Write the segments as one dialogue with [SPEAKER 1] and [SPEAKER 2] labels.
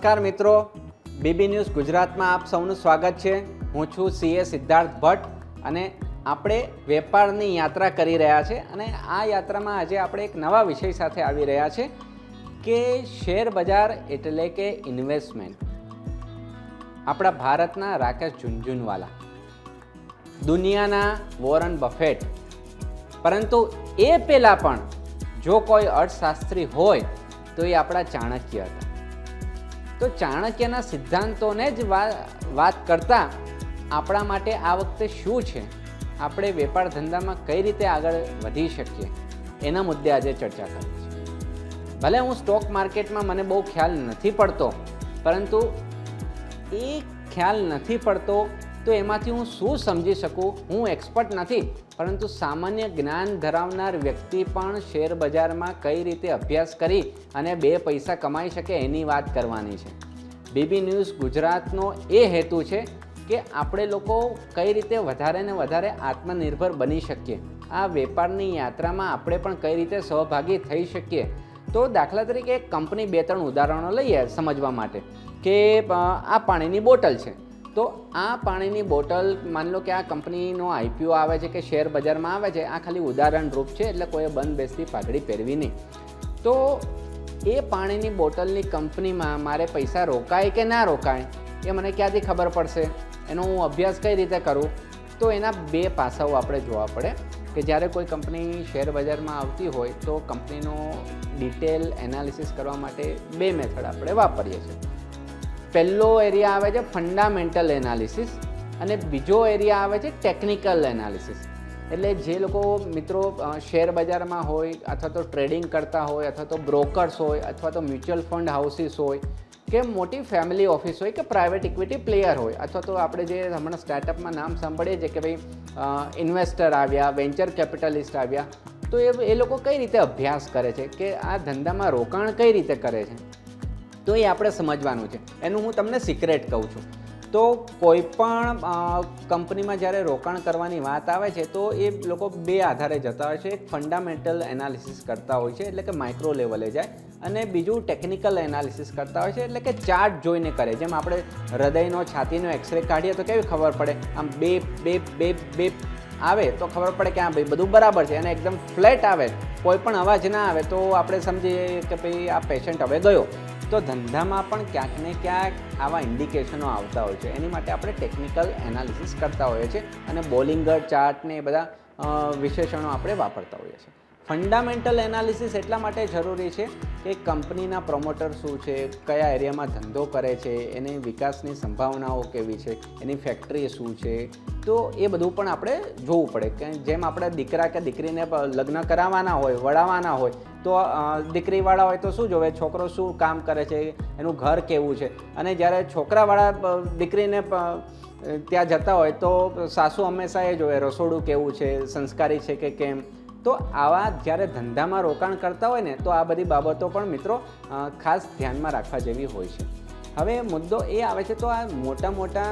[SPEAKER 1] નમસ્કાર મિત્રો. BB news ગુજરાતમાં આપ સૌનું સ્વાગત છે. હું છું સીએ સિદ્ધાર્થ ભટ્ટ અને આપણે વેપારની યાત્રા કરી રહ્યા છે અને આ યાત્રામાં આજે આપણે એક નવા વિષય સાથે આવી રહ્યા છે કે શેર બજાર એટલે કે ઇન્વેસ્ટમેન્ટ. આપણા ભારતના રાકેશ ઝુંઝુનવાલા, દુનિયાના વોરન બફેટ. પરંતુ એ પહેલાં પણ જો કોઈ અર્થશાસ્ત્રી હોય તો એ આપણા ચાણક્ય હતા. તો ચાણક્યના સિદ્ધાંતોને જ વાત કરતાં આપણા માટે આ વખતે શું છે? આપણે વેપાર ધંધામાં કઈ રીતે આગળ વધી શકીએ? એના મુદ્દે આજે ચર્ચા કરી છે ભલે હું સ્ટોક માર્કેટમાં મને બહુ ખ્યાલ નથી પડતો, પરંતુ એ ખ્યાલ નથી પડતો તો એમાંથી હું શું સમજી શકું? હું એક્સપર્ટ નથી, પરંતુ સામાન્ય જ્ઞાન ધરાવનાર વ્યક્તિ પણ શેર બજારમાં કઈ રીતે અભ્યાસ કરી અને બે પૈસા કમાઈ શકે એની વાત કરવાની છે. બીબી ન્યૂઝ ગુજરાતનો એ હેતુ છે કે આપણે લોકો કઈ રીતે વધારે ને વધારે આત્મનિર્ભર બની શકીએ. આ વેપારની યાત્રામાં આપણે પણ કઈ રીતે સહભાગી થઈ શકીએ. તો દાખલા તરીકે એક કંપની બે ત્રણ ઉદાહરણો લઈએ સમજવા માટે કે આ પાણીની બોટલ છે. તો આ પાણીની બોટલ માની લો કે આ કંપનીનો આઈપીઓ આવે છે કે શેર બજારમાં આવે છે, આ ખાલી ઉદાહરણ રૂપ છે એટલે કોઈએ બંધ બેસતી પાઘડી પહેરવી નહીં. તો એ પાણીની બોટલની કંપનીમાં મારે પૈસા રોકાય કે ના રોકાય એ મને ક્યાંથી ખબર પડશે? એનો હું અભ્યાસ કઈ રીતે કરું? તો એના બે પાસાઓ આપણે જોવા પડે કે જ્યારે કોઈ કંપની શેર બજારમાં આવતી હોય તો કંપનીનો ડિટેલ એનાલિસિસ કરવા માટે બે મેથડ આપણે વાપરીએ છીએ. પહેલો એરિયા આવે છે ફંડામેન્ટલ એનાલિસિસ અને બીજો એરિયા આવે છે ટેકનિકલ એનાલિસિસ એટલે જે લોકો મિત્રો શેર બજારમાં હોય અથવા તો ટ્રેડિંગ કરતા હોય અથવા તો બ્રોકર્સ હોય અથવા તો મ્યુચ્યુઅલ ફંડ હાઉસીસ હોય કે મોટી ફેમિલી ઓફિસ હોય કે પ્રાઇવેટ ઇક્વિટી પ્લેયર હોય અથવા તો આપણે જે હમણાં સ્ટાર્ટઅપમાં નામ સાંભળીએ છીએ કે ભાઈ ઇન્વેસ્ટર આવ્યા વેન્ચર કેપિટલિસ્ટ આવ્યા, તો એ એ લોકો કઈ રીતે અભ્યાસ કરે છે કે આ ધંધામાં રોકાણ કઈ રીતે કરે છે? તો એ આપણે સમજવાનું છે. એનું હું તમને સિક્રેટ કહું છું. તો કોઈ પણ કંપનીમાં જ્યારે રોકાણ કરવાની વાત આવે છે, તો એ લોકો બે આધારે જતા હોય છે. એક ફંડામેન્ટલ એનાલિસિસ કરતા હોય છે, એટલે કે માઇક્રો લેવલે જાય. અને બીજું ટેકનિકલ એનાલિસિસ કરતા હોય છે, એટલે કે ચાર્ટ જોઈને કરે. જેમ આપણે હૃદયનો, છાતીનો એક્સરે કાઢીએ તો કેવી ખબર પડે? આમ બે બે બે બે આવે તો ખબર પડે કે હા ભાઈ બધું બરાબર છે. અને એકદમ ફ્લેટ આવે. કોઈ પણ અવાજ ના આવે તો આપણે સમજીએ કે ભાઈ આ પેશન્ટ હવે ગયો. તો ધંધામાં પણ ક્યાંક ને ક્યાંક આવા ઇન્ડિકેશનો આવતા હોય છે. એની માટે આપણે ટેકનિકલ એનાલિસિસ કરતા હોઈએ છીએ અને બોલિંગર ચાર્ટ ને એ બધા વિશેષણો આપણે વાપરતા હોઈએ છીએ. ફંડામેન્ટલ એનાલિસિસ એટલા માટે જરૂરી છે કે કંપનીના પ્રમોટર શું છે, કયા એરિયામાં ધંધો કરે છે, એની વિકાસની સંભાવનાઓ કેવી છે, એની ફેક્ટરી શું છે. તો એ બધું પણ આપણે જોવું પડે કે જેમ આપણે દીકરા કે દીકરીને લગ્ન કરાવવાના હોય વડાવવાના હોય, તો દીકરીવાળા હોય તો શું જોવે? છોકરો શું કામ કરે છે? એનું ઘર કેવું છે? અને જ્યારે છોકરાવાળા દીકરીને ત્યાં જતા હોય તો સાસુ હંમેશા એ જોવે, રસોડું કેવું છે? સંસ્કારી છે કે કેમ? તો આવા જ્યારે ધંધામાં રોકાણ કરતા હોય ને, તો આ બધી બાબતો પણ મિત્રો ખાસ ધ્યાનમાં રાખવા જેવી હોય છે. હવે મુદ્દો એ આવે છે, તો આ મોટા મોટા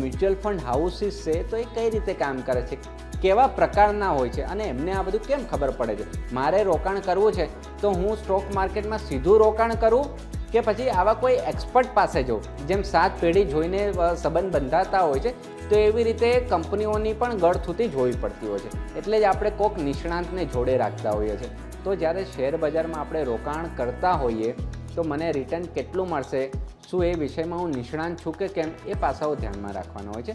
[SPEAKER 1] મ્યુચ્યુઅલ ફંડ હાઉસીસ છે, તો એ કઈ રીતે કામ કરે છે? કેવા પ્રકારના હોય છે? અને એમને આ બધું કેમ ખબર પડે છે? મારે રોકાણ કરવું છે, તો હું સ્ટોક માર્કેટમાં સીધું રોકાણ કરું કે પછી આવા કોઈ એક્સપર્ટ પાસે જવું જેમ સાત પેઢી જોઈને સંબંધ બંધાતા હોય છે તો એવી રીતે કંપનીઓની પણ ગળથૂતી જોવી પડતી હોય છે. એટલે જ આપણે કોઈક નિષ્ણાંતને જોડે રાખતા હોઈએ છીએ. તો જ્યારે શેર બજારમાં આપણે રોકાણ કરતા હોઈએ, તો મને રિટર્ન કેટલું મળશે? શું એ વિષયમાં હું નિષ્ણાંત છું કે કેમ? એ પાસાઓ ધ્યાનમાં રાખવાના હોય છે.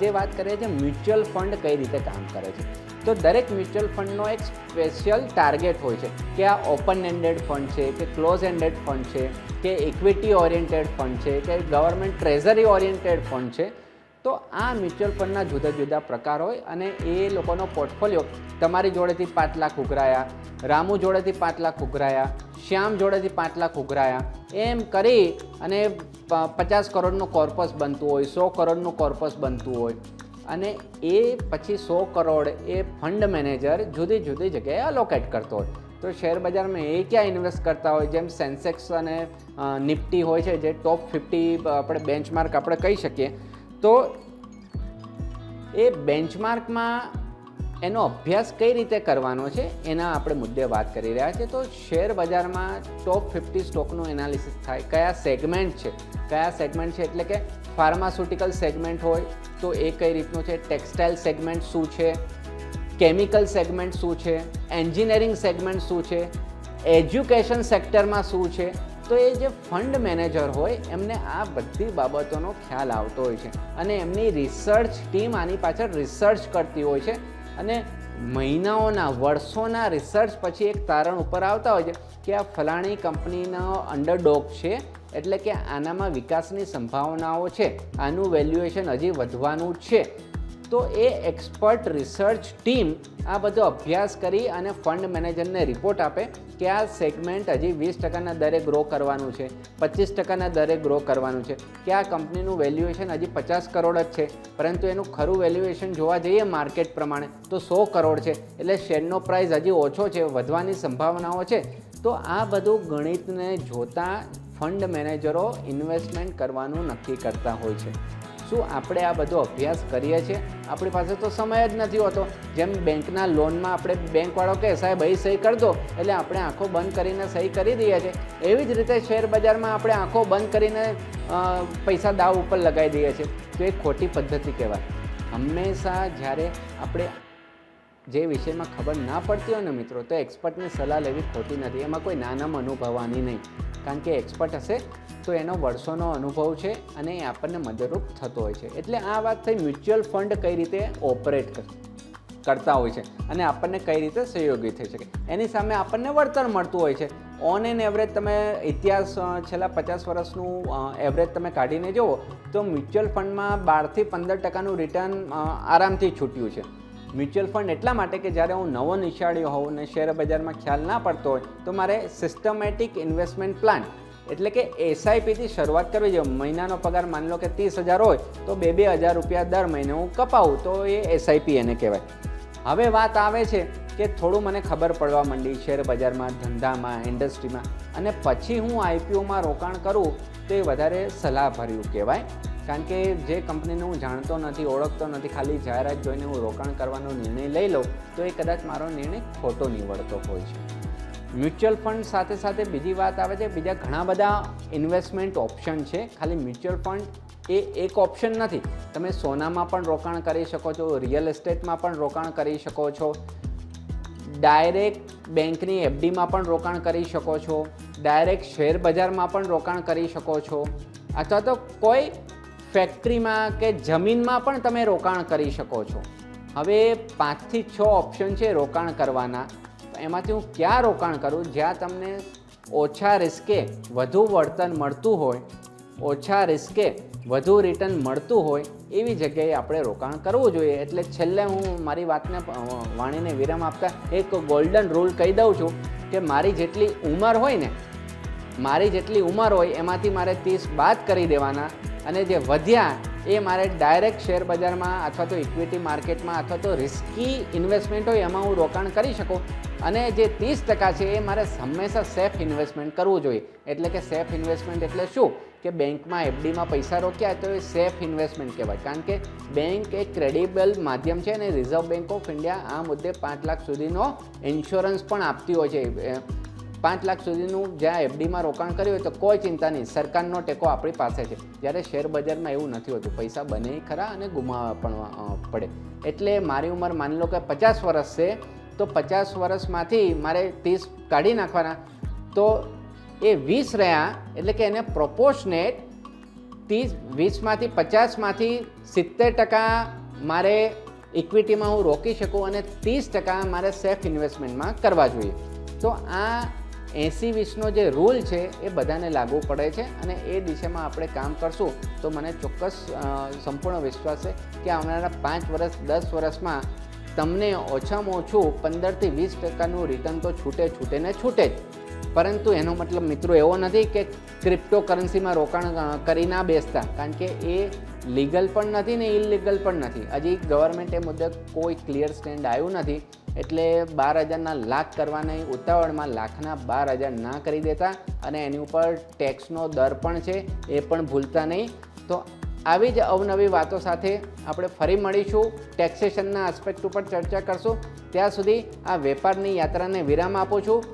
[SPEAKER 1] આજે વાત કરીએ છીએ મ્યુચ્યુઅલ ફંડ કઈ રીતે કામ કરે છે. તો દરેક મ્યુચ્યુઅલ ફંડનો એક સ્પેશિયલ ટાર્ગેટ હોય છે કે આ ઓપન એન્ડેડ ફંડ છે, કે ક્લોઝ એન્ડેડ ફંડ છે, કે ઇક્વિટી ઓરિએન્ટેડ ફંડ છે, કે ગવર્મેન્ટ ટ્રેઝરી ઓરિએન્ટેડ ફંડ છે. તો આ મ્યુચ્યુઅલ ફંડના જુદા જુદા પ્રકાર હોય અને એ લોકોનો પોર્ટફોલિયો તમારી જોડેથી પાંચ લાખ ઉઘરાયા, રામુ જોડેથી પાંચ લાખ ઉઘરાયા શ્યામ જોડેથી પાંચ લાખ ઉઘરાયા. એમ કરી અને પચાસ કરોડનું કોર્પસ બનતું હોય, સો કરોડનું કોર્પસ બનતું હોય. અને એ પછી સો કરોડ એ ફંડ મેનેજર જુદી જુદી જગ્યાએ અલોકેટ કરતો હોય. તો શેર બજારમાં એ ક્યાં ઇન્વેસ્ટ કરતા હોય? જેમ સેન્સેક્સ અને નિફ્ટી હોય છે, જે ટોપ ફિફ્ટી આપણે બેન્ચમાર્ક આપણે કહી શકીએ. તો એ બેન્ચમાર્કમાં એનો અભ્યાસ કઈ રીતે કરવાનો છે, એના આપણે મુદ્દે વાત કરી રહ્યા છીએ. તો શેર બજારમાં ટોપ ફિફ્ટી સ્ટોકનું એનાલિસિસ થાય. કયા સેગમેન્ટ છે? કયા સેગમેન્ટ છે એટલે કે ફાર્માસ્યુટિકલ સેગમેન્ટ હોય, તો એ કઈ રીતનું છે? ટેક્સટાઇલ સેગમેન્ટ શું છે? કેમિકલ સેગમેન્ટ શું છે? એન્જિનિયરિંગ સેગમેન્ટ શું છે? એજ્યુકેશન સેક્ટરમાં શું છે? તો એ જે ફંડ મેનેજર હોય, એમને આ બધી બાબતોનો ખ્યાલ આવતો હોય છે. અને એમની રિસર્ચ ટીમ આની પાછળ રિસર્ચ કરતી હોય છે. અને મહિનાઓના, વર્ષોના રિસર્ચ પછી એક તારણ ઉપર આવતા હોય છે કે આ ફલાણી કંપનીનો અંડરડોગ છે, એટલે કે આનામાં વિકાસની સંભાવનાઓ છે. આનું વેલ્યુએશન હજી વધવાનું છે. તો એ એક્સપર્ટ રિસર્ચ ટીમ આ બધો અભ્યાસ કરી અને ફંડ મેનેજરને રિપોર્ટ આપે કે આ સેગમેન્ટ હજી વીસ ટકાના દરે ગ્રો કરવાનું છે, પચીસ ટકાના દરે ગ્રો કરવાનું છે. કે આ કંપનીનું વેલ્યુએશન હજી પચાસ કરોડ જ છે, પરંતુ એનું ખરું વેલ્યુએશન જોવા જઈએ માર્કેટ પ્રમાણે, તો સો કરોડ છે. એટલે શેરનો પ્રાઇસ હજી ઓછો છે, વધવાની સંભાવનાઓ છે. તો આ બધું ગણિતને જોતાં ફંડ મેનેજરો ઇન્વેસ્ટમેન્ટ કરવાનું નક્કી કરતા હોય છે. શું આપણે આ બધો અભ્યાસ કરીએ છીએ? આપણી પાસે તો સમય જ નથી હોતો. જેમ બેંકના લોનમાં આપણે બેંકવાળો કહે, સાહેબ, અહીં સહી કરી દો. એટલે આપણે આંખો બંધ કરીને સહી કરી દઈએ છીએ. એવી જ રીતે શેર બજારમાં આપણે આંખો બંધ કરીને પૈસા દાવ ઉપર લગાવી દઈએ છીએ. તો એ ખોટી પદ્ધતિ કહેવાય. હંમેશા જ્યારે આપણે જે વિષયમાં ખબર ના પડતી હોય ને મિત્રો, તો એક્સપર્ટની સલાહ લેવી ખોટી નથી. એમાં કોઈ નાનામ અનુભવવાની નહીં. કારણ કે એક્સપર્ટ હશે તો એનો વર્ષોનો અનુભવ છે અને એ આપણને મદદરૂપ થતો હોય છે. એટલે આ વાત થઈ મ્યુચ્યુઅલ ફંડ કઈ રીતે ઓપરેટ કરતા હોય છે અને આપણને કઈ રીતે સહયોગી થઈ શકે. એની સામે આપણને વળતર મળતું હોય છે. ઓન એન એવરેજ તમે ઇતિહાસ છેલ્લા પચાસ વર્ષનું એવરેજ તમે કાઢીને જુઓ તો મ્યુચ્યુઅલ ફંડમાં બારથી પંદર ટકાનું રિટર્ન આરામથી છૂટ્યું છે. મ્યુચ્યુઅલ ફંડ એટલા માટે કે જ્યારે હું નવો નિશાળ્યો હોઉં ને શેર બજારમાં ખ્યાલ ના પડતો હોય, તો મારે સિસ્ટમેટિક ઇન્વેસ્ટમેન્ટ પ્લાન એટલે કે એસઆઈપીથી શરૂઆત કરવી જોઈએ. મહિનાનો પગાર માની લો કે ત્રીસ હજાર હોય, તો બે બે હજાર રૂપિયા દર મહિને હું કપાવું, તો એ એસઆઈપી એને કહેવાય. હવે વાત આવે છે કે થોડું મને ખબર પડવા માંડી શેર બજારમાં, ધંધામાં ઇન્ડસ્ટ્રીમાં અને પછી હું આઈપીઓમાં રોકાણ કરું, તો એ વધારે સલાહભર્યું કહેવાય. કારણ કે જે કંપનીને હું જાણતો નથી, ઓળખતો નથી, ખાલી જાહેરાત જોઈને હું રોકાણ કરવાનો નિર્ણય લઈ લઉં, તો એ કદાચ મારો નિર્ણય ખોટો નીવડતો હોય છે. મ્યુચ્યુઅલ ફંડ સાથે સાથે બીજી વાત આવે છે, બીજા ઘણા બધા ઇન્વેસ્ટમેન્ટ ઓપ્શન છે. ખાલી મ્યુચ્યુઅલ ફંડ એ એક ઓપ્શન નથી. તમે સોનામાં પણ રોકાણ કરી શકો છો, રિયલ એસ્ટેટમાં પણ રોકાણ કરી શકો છો. ડાયરેક્ટ બેંકની એફડીમાં પણ રોકાણ કરી શકો છો. ડાયરેક્ટ શેર બજારમાં પણ રોકાણ કરી શકો છો. અથવા તો કોઈ ફેક્ટરીમાં કે જમીનમાં પણ તમે રોકાણ કરી શકો છો. હવે પાંચથી છ ઓપ્શન છે રોકાણ કરવાના. એમાંથી હું ક્યાં રોકાણ કરું? જ્યાં તમને ઓછા રિસ્કે વધુ વળતર મળતું હોય, ઓછા રિસ્કે વધુ રિટર્ન મળતું હોય, એવી જગ્યાએ આપણે રોકાણ કરવું જોઈએ. એટલે છેલ્લે હું મારી વાતને વાણીને વિરામ આપતા એક ગોલ્ડન રૂલ કહી દઉં છું કે મારી જેટલી ઉંમર હોય ને, મારી જેટલી ઉંમર હોય એમાંથી મારે ત્રીસ બાદ કરી દેવાના. અને જે વધ્યા એ મારે ડાયરેક્ટ શેર બજારમાં અથવા તો ઇક્વિટી માર્કેટમાં અથવા તો રિસ્કી ઇન્વેસ્ટમેન્ટ હોય એમાં હું રોકાણ કરી શકું. અને જે ત્રીસ ટકા છે એ મારે હંમેશા સેફ ઇન્વેસ્ટમેન્ટ કરવું જોઈએ. એટલે કે સેફ ઇન્વેસ્ટમેન્ટ એટલે શું? કે બેંકમાં એફડીમાં પૈસા રોક્યા તો એ સેફ ઇન્વેસ્ટમેન્ટ કહેવાય. કારણ કે બેંક એક ક્રેડિબલ માધ્યમ છે અને રિઝર્વ બેંક ઓફ ઇન્ડિયા આ મુદ્દે પાંચ લાખ સુધીનો ઇન્સ્યોરન્સ પણ આપતી હોય છે. પાંચ લાખ સુધીનું જ્યાં એફડીમાં રોકાણ કર્યું હોય તો કોઈ ચિંતા નહીં. સરકારનો ટેકો આપણી પાસે છે. જ્યારે શેર બજારમાં એવું નથી હોતું. પૈસા બને ખરા અને ગુમાવવા પણ પડે. એટલે મારી ઉંમર માની લો કે પચાસ વર્ષ છે, તો પચાસ વર્ષમાંથી મારે ત્રીસ કાઢી નાખવાના. તો એ વીસ રહ્યા એટલે કે એને પ્રોપોર્શનેટ ત્રીસ, વીસમાંથી પચાસમાંથી સિત્તેર ટકા મારે ઇક્વિટીમાં હું રોકી શકું અને ત્રીસ ટકા મારે સેફ ઇન્વેસ્ટમેન્ટમાં કરવા જોઈએ. તો આ એંસી વીસનો જે રૂલ છે એ બધાને લાગુ પડે છે અને એ દિશામાં આપણે કામ કરશું તો મને ચોક્કસ સંપૂર્ણ વિશ્વાસ છે કે આવનારા પાંચ વર્ષ દસ વર્ષમાં તમને ઓછામાં ઓછું પંદરથી વીસ ટકાનું રિટર્ન તો છૂટે છૂટે ને છૂટે જ. પરંતુ એનો મતલબ મિત્રો એવો નથી કે ક્રિપ્ટો કરન્સીમાં રોકાણ કરી ના બેસતા. કારણ કે એ લીગલ પણ નથી ને ઇલીગલ પણ નથી. હજી ગવર્મેન્ટ એ મુદ્દે કોઈ ક્લિયર સ્ટેન્ડ આવ્યું નથી. એટલે બાર હજારના લાખ કરવાની ઉતાવળમાં લાખના બાર હજાર ના કરી દેતા અને એની ઉપર ટેક્સનો દર પણ છે, એ પણ ભૂલતા નહીં. તો આવી જ અવનવી વાતો સાથે આપણે ફરી મળીશું ટેક્સેશનના આસ્પેક્ટ ઉપર ચર્ચા કરશું. ત્યાં સુધી આ વેપારની યાત્રાને વિરામ આપું છું.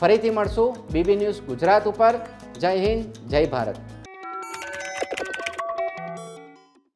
[SPEAKER 1] ફરીથી મળશું, બીબી ન્યૂઝ ગુજરાત ઉપર. જય હિન્દ, જય ભારત.